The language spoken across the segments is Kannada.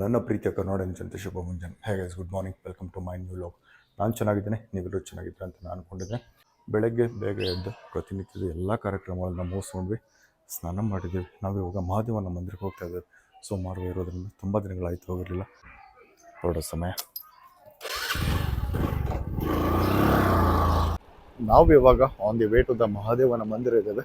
ನನ್ನ ಪ್ರೀತಿಯ ಕನ್ನಡ ಜನತೆ, ಶುಭ ಮುಂಜಾನೆ. ಹೇಗೆ good morning welcome to my new vlog ನಾನು ಚೆನ್ನಾಗಿದ್ದೇನೆ, ನೀವೆಲ್ಲರೂ ಚೆನ್ನಾಗಿದ್ದೀರ ಅಂತ ನಾನು ಅಂದ್ಕೊಂಡಿದ್ದೆ ಬೆಳಗ್ಗೆ ಬೇಗ ಎದ್ದು ಪ್ರತಿನಿತ್ಯದ ಎಲ್ಲ ಕಾರ್ಯಕ್ರಮಗಳನ್ನ ಮುಗಿಸ್ಕೊಂಡ್ವಿ ಸ್ನಾನ ಮಾಡಿದ್ದೀವಿ. ನಾವು ಇವಾಗ ಮಹಾದೇವನ ಮಂದಿರಕ್ಕೆ ಹೋಗ್ತಾ ಇದ್ದೇವೆ. ಸೋಮವಾರ ಇರೋದ್ರಿಂದ ತುಂಬ ದಿನಗಳಾಯ್ತು, ಹೋಗಿರಲಿಲ್ಲ. ಹೊರಡೋ ಸಮಯ. ನಾವು ಇವಾಗ on the way to the ಮಹಾದೇವನ ಮಂದಿರ ಇದ್ದೇವೆ.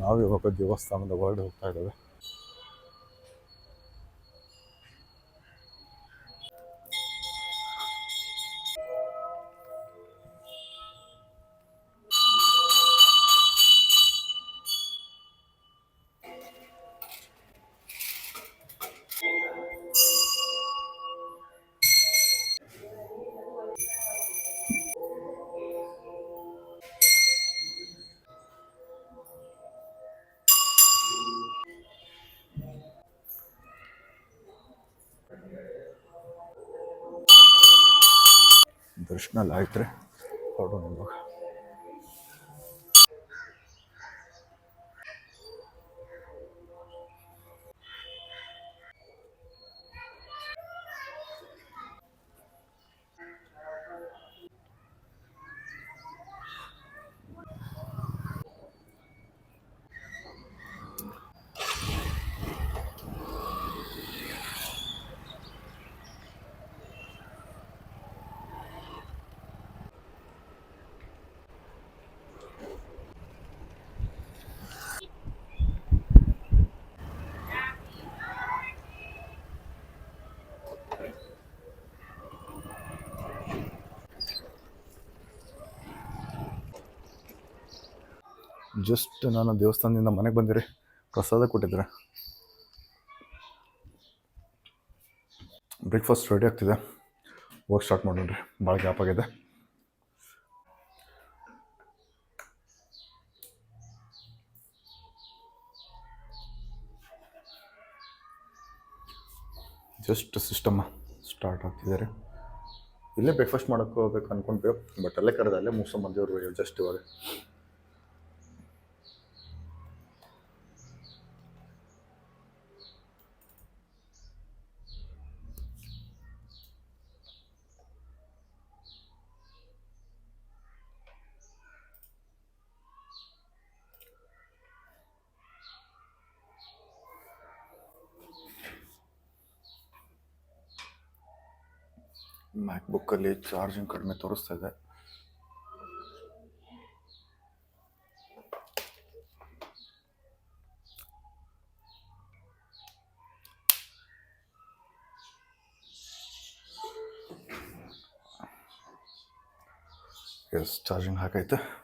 ನಾವು ಇವಾಗ ದೇವಸ್ಥಾನದ ಒಳಗೆ ಹೋಗ್ತಾ ಇದ್ದೇವೆ. ದರ್ಶನ ಎಲ್ಲ ರೀ ಇವಾಗ. ಜಸ್ಟ್ ನಾನು ದೇವಸ್ಥಾನದಿಂದ ಮನೆಗೆ ಬಂದಿರಿ. ಪ್ರಸಾದ ಕೊಟ್ಟಿದ್ದಾರೆ? ಬ್ರೇಕ್ಫಾಸ್ಟ್ ರೆಡಿ ಆಗ್ತಿದೆ. ವರ್ಕ್ ಸ್ಟಾರ್ಟ್ ಮಾಡೋಣ್ರಿ. ಭಾಳ ಗ್ಯಾಪ್ ಆಗಿದೆ. ಜಸ್ಟ್ ಸಿಸ್ಟಮ್ ಸ್ಟಾರ್ಟ್ ಆಗ್ತಿದ್ದಾರೆ ಇಲ್ಲೇ ಬ್ರೇಕ್ಫಾಸ್ಟ್ ಮಾಡೋಕ್ಕೆ ಹೋಗ್ಬೇಕು ಅನ್ಕೊಂತೀವಿ ಬಟ್ ಅಲ್ಲೇ ಕರೆದ ಅಲ್ಲೇ ಮುಗಿಸ್ಕೊಂಬಂದಿವ್ರು ಜಸ್ಟ್ ಇವಾಗ. ಮ್ಯಾಕ್ ಬುಕ್ಕಲ್ಲಿ ಚಾರ್ಜಿಂಗ್ ಕಡಿಮೆ ತೋರಿಸ್ತಾ ಇದೆ. ಎಸ್ ಚಾರ್ಜಿಂಗ್ ಹಾಕೈತೆ.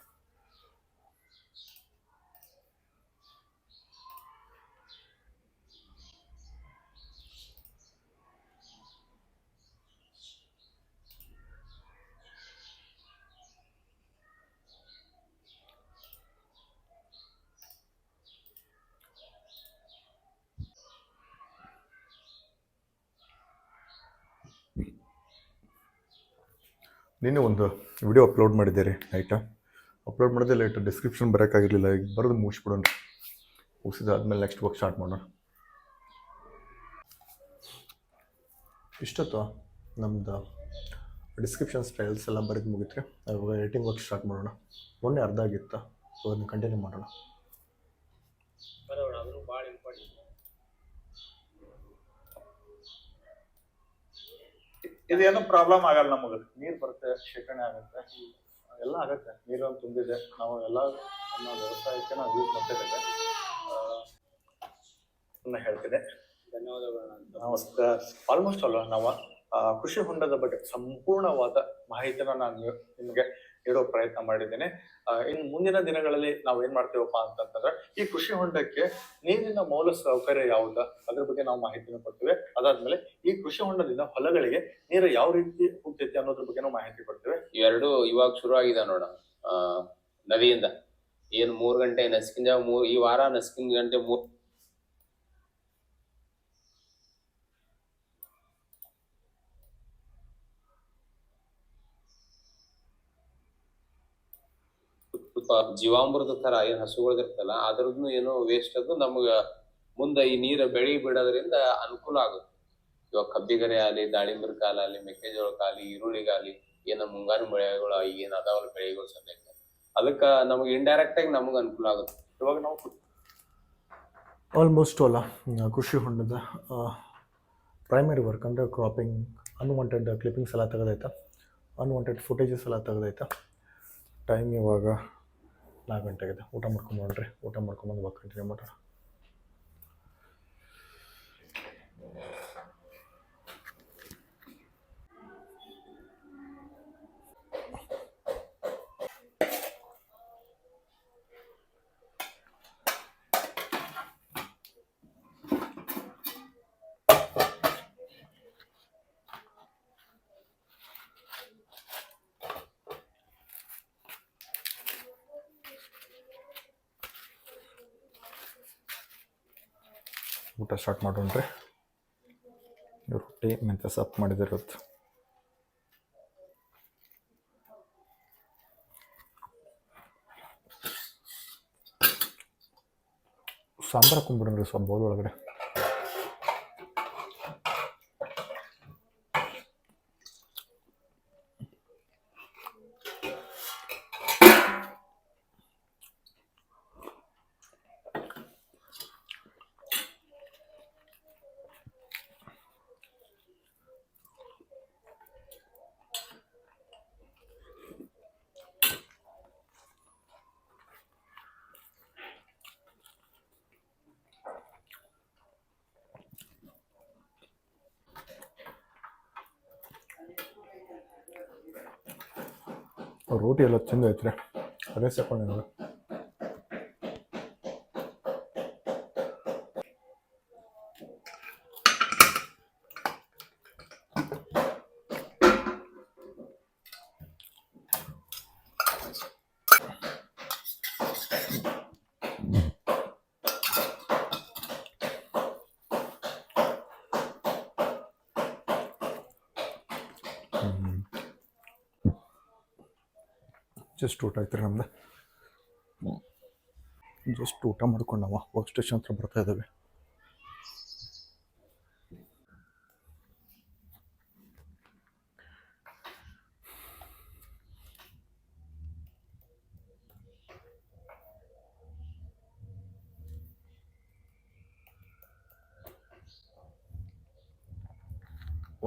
ನಿನ್ನೆ ಒಂದು ವಿಡಿಯೋ ಅಪ್ಲೋಡ್ ಮಾಡಿದ್ದೆ ರೀ ನೈಟ ಅಪ್ಲೋಡ್ ಮಾಡಿದೆ ಲೈಟ್ ಡಿಸ್ಕ್ರಿಪ್ಷನ್ ಬರೋಕ್ಕಾಗಿರಲಿಲ್ಲ, ಈಗ ಬರೆದು ಮುಗಿಸ್ಬಿಡೋಣ. ಮುಗಿಸಿದಾದ್ಮೇಲೆ ನೆಕ್ಸ್ಟ್ ವರ್ಕ್ ಸ್ಟಾರ್ಟ್ ಮಾಡೋಣ. ಇಷ್ಟೊತ್ತು? ನಮ್ಮದು ಡಿಸ್ಕ್ರಿಪ್ಷನ್ ಸ್ಟೈಲ್ಸ್ ಎಲ್ಲ ಬರೆದು ಮುಗಿತ್ರೆ ಇವಾಗ ಎಡಿಟಿಂಗ್ ವರ್ಕ್ ಸ್ಟಾರ್ಟ್ ಮಾಡೋಣ. ಮೊನ್ನೆ ಅರ್ಧ ಆಗಿತ್ತು ಅದನ್ನ ಕಂಟಿನ್ಯೂ ಮಾಡೋಣ ಬರೋಣ ಅದು ಭಾಳ ಇಂಪಾರ್ಟೆಂಟ್ ಇದೇನು ಪ್ರಾಬ್ಲಮ್ ಆಗಲ್ಲ ನಮಗೆ. ನೀರ್ ಬರುತ್ತೆ ಶೇಖರಣೆ ಆಗುತ್ತೆ ಎಲ್ಲ ಆಗುತ್ತೆ. ನೀರನ್ನು ತುಂಬಿದೆ. ನಾವು ಎಲ್ಲ ನಮ್ಮ ವ್ಯವಸಾಯಕ್ಕೆ ನಾವು ಯೂಸ್ ಮಾಡ್ತಾ ಇದ್ದೇವೆ. ಹೇಳ್ತಿದೆ ಹೇಳ್ತೀನಿ ಧನ್ಯವಾದಗಳು ನಮಸ್ಕಾರ ಆಲ್ಮೋಸ್ಟ್ ಅಲ್ವಾ ನಾವು? ಕೃಷಿ ಹೊಂಡದ ಬಗ್ಗೆ ಸಂಪೂರ್ಣವಾದ ಮಾಹಿತಿನ ನಾನು ನಿಮ್- ನಿಮಗೆ ನೀಡೋ ಪ್ರಯತ್ನ ಮಾಡಿದ್ದೇನೆ. ಇನ್ನು ಮುಂದಿನ ದಿನಗಳಲ್ಲಿ ನಾವು ಏನ್ ಮಾಡ್ತೇವಪ್ಪ ಅಂತಂತಂದ್ರೆ ಈ ಕೃಷಿ ಹೊಂಡಕ್ಕೆ ನೀರಿನ ಮೂಲ ಸೌಕರ್ಯ ಯಾವುದ? ಅದ್ರ ಬಗ್ಗೆ ನಾವು ಮಾಹಿತಿನ ಕೊಡ್ತೇವೆ. ಅದಾದ್ಮೇಲೆ ಈ ಕೃಷಿ ಹೊಂಡದಿಂದ ಹೊಲಗಳಿಗೆ ನೀರು ಯಾವ ರೀತಿ ಹೋಗ್ತೈತಿ ಅನ್ನೋದ್ರ ಬಗ್ಗೆ ನಾವು ಮಾಹಿತಿ ಕೊಡ್ತೇವೆ. ಎರಡು ಇವಾಗ ಶುರು ಆಗಿದೆ ನೋಡ. ಆ, ನದಿಯಿಂದ. ಏನ್ ಮೂರ್ ಗಂಟೆ ಮೂರ್ ಈ ವಾರ ನಸ್ಕಿನ ಗಂಟೆ ಮೂರ್ ಸ್ವಲ್ಪ ಜೀವಾಮೃತ ತರ ಏನ್ ಹಸುಗಳದಿರ್ತಲ್ಲ ಅದ್ರದ್ದು ಏನೋ ವೇಸ್ಟ್ ಅದು ನಮ್ಗ ಮುಂದೆ ಈ ನೀರ ಬೆಳಿ ಬಿಡೋದ್ರಿಂದ ಅನುಕೂಲ ಆಗುತ್ತೆ. ಇವಾಗ ಕಬ್ಬಿಗರೆ ಆಗಲಿ, ದಾಳಿಂಬರ ಕಾಲ ಆಗಲಿ, ಮೆಕ್ಕೆಜೋಳ ಕಾಲಿ ಈರುಳ್ಳಿಗಾಲಿ ಏನ ಮುಂಗಾರು ಬೆಳೆಗಳು ಏನ್ ಅದಾವಲ್ಲ ಬೆಳೆಗಳು ಸದ್ಯಕ್ಕೆ. ಅದಕ್ಕ ನಮಗೆ ಇಂಡೈರೆಕ್ಟ್ ಆಗಿ ನಮಗೆ ಅನುಕೂಲ ಆಗುತ್ತೆ. ಇವಾಗ ನಾವು ಆಲ್ಮೋಸ್ಟ್ ಅಲ್ಲ ಕೃಷಿ ಹೊಂಡದ ಪ್ರೈಮರಿ ವರ್ಕ್ ಅಂದರೆ ಕ್ರಾಪಿಂಗ್ ಅನ್ವಾಂಟೆಡ್ ಕ್ಲಿಪ್ಪಿಂಗ್ಸ್ ಎಲ್ಲ ತೆಗೆದೈತೆ ಅನ್ವಾಂಟೆಡ್ ಫುಟೇಜಸ್ ಎಲ್ಲ ತೆಗೆದೈತೆ ಟೈಮ್ ಇವಾಗ ನಾಲ್ಕು ಗಂಟೆಗಿದೆ ಊಟ ಮಾಡ್ಕೊಂಬಂದ್ರಿ ಊಟ ಮಾಡ್ಕೊಂಬಂದು ಕಂಟಿನ್ಯೂ ಮಾಡೋಣ ಊಟ ಸ್ಟಾರ್ಟ್ ಮಾಡೋಣ್ರಿ. ರೊಟ್ಟಿ ಮೆಂತ್ಯ ಸೊಪ್ಪು ಮಾಡಿದಿರೋದು. ಸಾಂಬಾರು ಹಾಕೊಂಡ್ಬಿಡ್ರಿ ಸ್ವಲ್ಪ ಬೌಲ್ ಒಳಗಡೆ ರೋಟಿ ಎಲ್ಲ ಚಂದ ಐತ್ರಿ ಅದೇ ಸಾಕೊಂಡು ಜಸ್ಟ್ ಊಟ ಆಯ್ತು ರೀ ನಮ್ದು. ಜಸ್ಟ್ ಊಟ ಮಾಡ್ಕೊಂಡು ನಾವು ವರ್ಕ್ ಸ್ಟೇಷನ್ ಹತ್ರ ಬರ್ತಾ ಇದ್ದಾವೆ.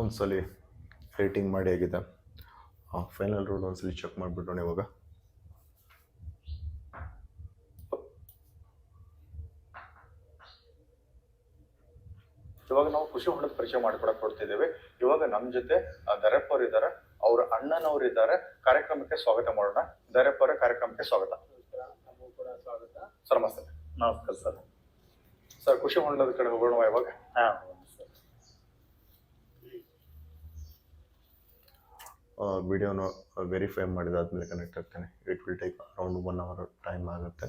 ಒಂದ್ಸಲಿ ರೇಟಿಂಗ್ ಮಾಡಿ ಆಗಿದೆ ಫೈನಲ್ ರೋಡ್ ಒಂದ್ಸಲಿ ಚೆಕ್ ಮಾಡಿಬಿಡೋಣ ಇವಾಗ. ಕೃಷಿ ಹೊಂಡದ ಪರಿಚಯ ಮಾಡ್ಕೊಡಕ್ ಕೊಡ್ತಿದ್ದೇವೆ ಇವಾಗ ನಮ್ಮ ಜೊತೆ ಆ, ದರಪ್ಪ ಅವ್ರು ಇದ್ದಾರೆ ಅವ್ರ ಅಣ್ಣನವ್ರು ಇದ್ದಾರೆ ಕಾರ್ಯಕ್ರಮಕ್ಕೆ ಸ್ವಾಗತ ಮಾಡೋಣ. ದರೆಪ್ಪರ ಅವರ ಕಾರ್ಯಕ್ರಮಕ್ಕೆ ಸ್ವಾಗತ. ನಮಗೂ ಕೂಡ ಸ್ವಾಗತ ಸರ್ ನಮಸ್ತೆ. ನಮಸ್ಕಾರ ಸರ್. ಸರ್ ಖುಷಿ ಹೊಂಡದ ಕಡೆ ಹೋಗೋಣ ಇವಾಗ. ಹಾ ವಿಡಿಯೋನ ವೆರಿಫೈ ಮಾಡಿದಾದ್ಮೇಲೆ connect ಆಗ್ತೇನೆ. It will take around one hour time ಆಗುತ್ತೆ.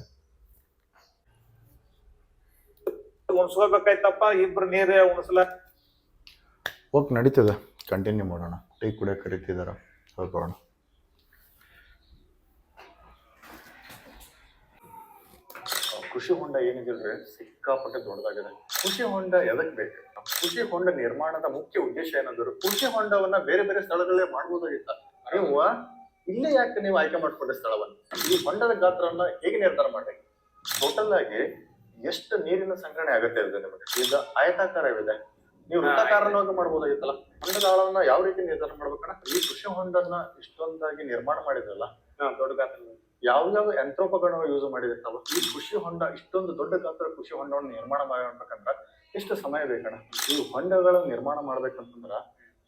ಉಣಸ್ಕೋಬೇಕಾಯ್ತಪ್ಪ ಇಬ್ರು ನೀರೇ ಉಣಿಸ್ಲ ಓಕೆ ನಡೀತದೆ. ಕಂಟಿನ್ಯೂ ಮಾಡೋಣ. ಟೀ ಕೂಡ ಕರಿತಿದ್ದಾರೆ ಹೋಗೋಣ. ಕೃಷಿ ಹೊಂಡ ಏನಿದೆ ಸಿಕ್ಕಾಪಟ್ಟೆ ದೊಡ್ಡದಾಗಿದೆ. ಕೃಷಿ ಹೊಂಡ ಎದಕ್ ಬೇಕು? ಕೃಷಿ ಹೊಂಡ ನಿರ್ಮಾಣದ ಮುಖ್ಯ ಉದ್ದೇಶ ಏನಂದ್ರೆ ಕೃಷಿ ಹೊಂಡವನ್ನ ಬೇರೆ ಬೇರೆ ಸ್ಥಳಗಳಲ್ಲೇ ಮಾಡ್ಬೋದಾಗಿತ್ತ? ನೀವು ಇಲ್ಲೇ ಯಾಕೆ ನೀವು ಆಯ್ಕೆ ಮಾಡ್ಕೊಂಡ್ರೆ ಸ್ಥಳವನ್ನು? ಈ ಹೊಂಡದ ಗಾತ್ರವನ್ನ ಹೇಗೆ ನಿರ್ಧಾರ ಮಾಡಿ ಟೋಟಲ್ ಆಗಿ ಎಷ್ಟು ನೀರಿನ ಸಂಗ್ರಹಣೆ ಆಗುತ್ತೆ ಇದೆ ನಿಮಗೆ? ಇದು ಆಯತಾಕಾರವಿದೆ. ನೀವು ವೃತ್ತಕಾರನವಾಗಿ ಮಾಡ್ಬೋದಾಗಿತ್ತಲ್ಲ? ಹೊಂಡದ ಆಳವನ್ನ ಯಾವ ರೀತಿ ನಿರ್ಧಾರ ಮಾಡ್ಬೇಕಣ್ಣ? ಈ ಕೃಷಿ ಹೊಂಡನ್ನ ಇಷ್ಟೊಂದಾಗಿ ನಿರ್ಮಾಣ ಮಾಡಿದ್ರಲ್ಲ ದೊಡ್ಡ ಗಾತ್ರ ಯಾವ ಯಂತ್ರೋಪಕರಣ ಯೂಸ್ ಮಾಡಿದ್ರೆ ಈ ಕೃಷಿ ಹೊಂಡ ಇಷ್ಟೊಂದು ದೊಡ್ಡ ಗಾತ್ರ ಕೃಷಿ ಹೊಂಡವನ್ನು ನಿರ್ಮಾಣ ಮಾಡ್ಬೇಕಂದ್ರ ಎಷ್ಟು ಸಮಯ ಬೇಕಣ್ಣ? ಈ ಹೊಂಡಗಳ ನಿರ್ಮಾಣ ಮಾಡ್ಬೇಕಂತಂದ್ರ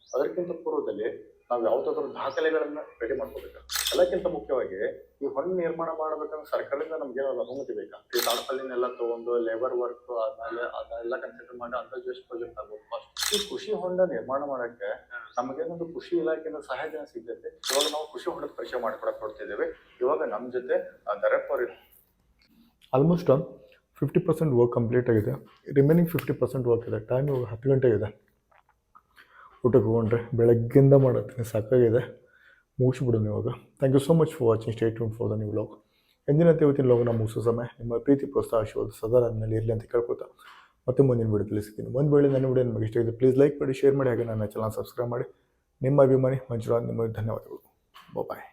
ಅದಕ್ಕಿಂತ ಪೂರ್ವದಲ್ಲಿ ನಾವು ಯಾವ್ದಾದ್ರು ದಾಖಲೆಗಳನ್ನ ರೆಡಿ ಮಾಡ್ಕೋಬೇಕು ಎಲ್ಲಕ್ಕಿಂತ ಮುಖ್ಯವಾಗಿ ಈ ಹೊಂಡ ನಿರ್ಮಾಣ ಮಾಡ್ಬೇಕಂದ್ರೆ ಸರ್ಕಾರದಿಂದ ನಮ್ಗೆ ಏನಾದ್ರು ಅನುಮತಿ ಬೇಕಾ? ಈ ತಾಡ್ಪಲ್ಲಿನೆಲ್ಲ ತಗೊಂಡು ಲೇಬರ್ ವರ್ಕ್ ಆದ್ಮೇಲೆ ಅದೆಲ್ಲ ಕನ್ಸಿಡರ್ ಮಾಡಿ ಎಷ್ಟು ಪ್ರಾಜೆಕ್ಟ್ ಆಗ್ಬೋದು ಫಸ್ಟ್ ಈ ಕೃಷಿ ಹೊಂಡ ನಿರ್ಮಾಣ ಮಾಡಕ್ಕೆ ನಮಗೇನೊಂದು ಕೃಷಿ ಇಲಾಖೆಯಿಂದ ಸಹಾಯಧನ ಸಿಗ್ತೈತೆ? ಇವಾಗ ನಾವು ಕೃಷಿ ಹೊಂಡದ ಪರಿಚಯ ಮಾಡ್ಕೊಡಕ್ ಕೊಡ್ತಿದ್ದೇವೆ ಇವಾಗ ನಮ್ಮ ಜೊತೆ ಆ, ದರಪ್ಪ ಅವ್ರು almost fifty percent work complete ಆಗಿದೆ. ರಿಮೈನಿಂಗ್ ಫಿಫ್ಟಿ ಪರ್ಸೆಂಟ್ ವರ್ಕ್ ಇದೆ. ಟೈಮ್ ಇವಾಗ ಹತ್ತು ಗಂಟೆ ಇದೆ ಊಟಕ್ಕೆ ಹೋಗೊಂಡ್ರೆ ಬೆಳಗ್ಗಿಂದ ಮಾಡತ್ತೀನಿ. ಸಾಕಾಗಿದೆ. ಮುಗಿಸ್ಬಿಡೋಣ ಇವಾಗ. Thank you so much for watching stay tuned for the new vlog ಎಂದಿನಂತೆ ಇವತ್ತಿನ ಲೋಗನ ಮುಗಿಸೋ ಸಮಯ. ನಿಮ್ಮ ಪ್ರೀತಿ, ಪ್ರೋತ್ಸಾಹ, ಆಶೀರ್ವಾದ ಸದಾ ನನ್ನಲ್ಲಿ ಇರಲಿ ಅಂತ ಕೇಳ್ಕೊತಾ ಮತ್ತೆ ಮುಂದಿನ ವಿಡಿಯೋ ತಿಳಿಸ್ತೀನಿ ಒಂದು ವೇಳೆ ನನ್ನ ವಿಡಿಯೋ ನಿಮಗೆ ಇಷ್ಟ ಆಗಿದೆ ಪ್ಲೀಸ್ ಲೈಕ್ ಮಾಡಿ ಶೇರ್ ಮಾಡಿ, ಹಾಗೆ ನನ್ನ ಚಾನಲ್ ಸಬ್ಸ್ಕ್ರೈಬ್ ಮಾಡಿ. ನಿಮ್ಮ ಅಭಿಮಾನಿ ಮಂಜುನಾಥ್ ನಿಮಗೆ ಧನ್ಯವಾದಗಳು. ಬಾಯ್